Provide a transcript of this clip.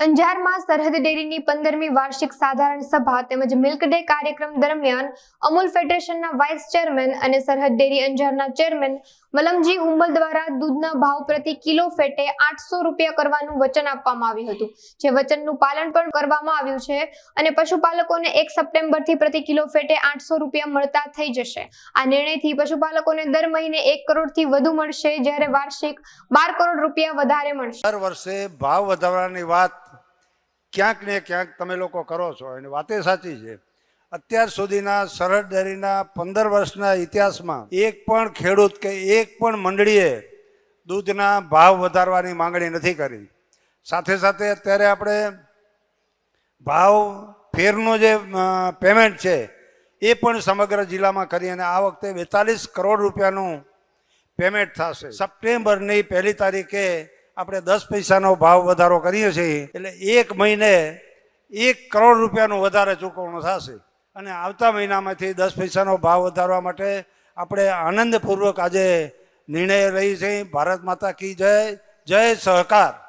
અંજારમાં સરહદ ડેરીની પંદરમી વાર્ષિક સાધારણ સભા તેમજ મિલ્ક ડે કાર્યક્રમ દરમિયાન અમૂલ ફેડરેશનના વાઇસ ચેરમેન અને સરહદ ડેરી અંજારના ચેરમેન મલમજી હુંબલ દ્વારા દૂધના ભાવ પ્રતિ કિલો ફેટે આઠસો રૂપિયા કરવાનું વચન આપવામાં આવ્યું હતું. જે વચનનું પાલન પણ કરવામાં આવ્યું છે અને પશુપાલકોને એક સપ્ટેમ્બરથી પ્રતિ કિલો ફેટે આઠસો રૂપિયા મળતા થઈ જશે. આ નિર્ણયથી પશુપાલકોને દર મહિને એક કરોડથી વધુ મળશે જ્યારે વાર્ષિક બાર કરોડ રૂપિયા વધારે મળશે. દર વર્ષે ભાવ વધારવાની વાત ક્યાંક ને ક્યાંક તમે લોકો કરો છો એની વાતે સાચી છે. અત્યાર સુધીના સરહદ ડેરીના પંદર વર્ષના ઇતિહાસમાં એક પણ ખેડૂત કે એક પણ મંડળીએ દૂધના ભાવ વધારવાની માંગણી નથી કરી. સાથે સાથે અત્યારે આપણે ભાવ ફેરનું જે પેમેન્ટ છે એ પણ સમગ્ર જિલ્લામાં કરી અને આ વખતે બેતાલીસ કરોડ રૂપિયાનું પેમેન્ટ થશે. સપ્ટેમ્બરની પહેલી તારીખે આપણે દસ પૈસાનો ભાવ વધારો કરીએ છીએ, એટલે એક મહિને એક કરોડ રૂપિયાનું વધારે ચૂકવણું થશે. અને આવતા મહિનામાંથી દસ પૈસાનો ભાવ વધારવા માટે આપણે આનંદપૂર્વક આજે નિર્ણય રહી છે. ભારત માતા કી જય જય સહકાર.